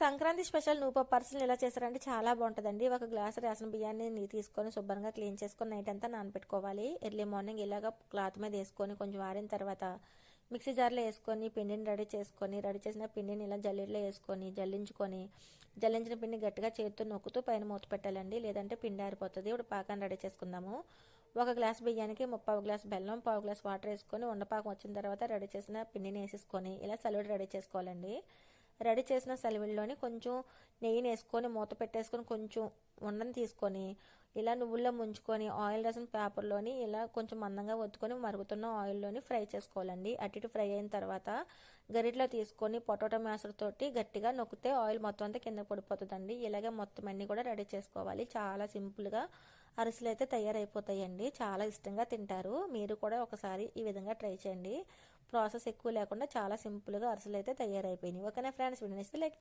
Sankranti special నూప పర్సలు ఎలా చేశారంటే చాలా బాగుంటుందండి. ఒక గ్లాస్ రేషన్ బియ్యాన్ని తీసుకొని శుభ్రంగా క్లీన్ చేసుకొని నైట్ అంతా నానబెట్టుకోవాలి. ఎర్లీ మార్నింగ్ ఇలాగ క్లాత్ మీద వేసుకొని కొంచెం ఆరిన తర్వాత మిక్సీ జార్లో వేసుకొని పిండిని రెడీ చేసుకొని రెడీ చేసిన పిండిని ఇలా జల్లెడలో వేసుకొని జల్లించుకొని జల్లించిన పిండి గట్టిగా చేతితో నొక్కుతూ పైన మూత పెట్టాలండి. లేదంటే పిండి ఆరిపోతుంది. ఇప్పుడు పాకాన్ని రెడీ చేసుకుందాము. ఒక గ్లాస్ బియ్యానికి ముప్పావు గ్లాస్ బెల్లం పావు గ్లాస్ వాటర్ వేసుకొని ఉండపాకం వచ్చిన తర్వాత రెడీ చేసిన పిండిని వేసేసుకొని ఇలా సలుడు రెడీ చేసుకోవాలండి. రెడీ చేసిన సెలవుల్లోని కొంచెం నెయ్యిని వేసుకొని మూత పెట్టేసుకొని కొంచెం ఉండని తీసుకొని ఇలా నువ్వుల్లో ముంచుకొని ఆయిల్ రసం పేపర్లోని ఇలా కొంచెం మందంగా ఒత్తుకొని మరుగుతున్న ఆయిల్లోని ఫ్రై చేసుకోవాలండి. అటు ఇటు ఫ్రై అయిన తర్వాత గరిట్లో తీసుకొని పొటాటో మ్యాసర్ తోటి గట్టిగా నొక్కితే ఆయిల్ మొత్తం అంతా కింద పడిపోతుందండి. ఇలాగే మొత్తం అన్ని కూడా రెడీ చేసుకోవాలి. చాలా సింపుల్గా అరిసెలు అయితే తయారైపోతాయండి. చాలా ఇష్టంగా తింటారు. మీరు కూడా ఒకసారి ఈ విధంగా ట్రై చేయండి. ప్రాసెస్ ఎక్కువ లేకుండా చాలా సింపుల్గా అరిసెలు అయితే తయారైపోయినాయి. ఓకేనా ఫ్రెండ్స్? Video like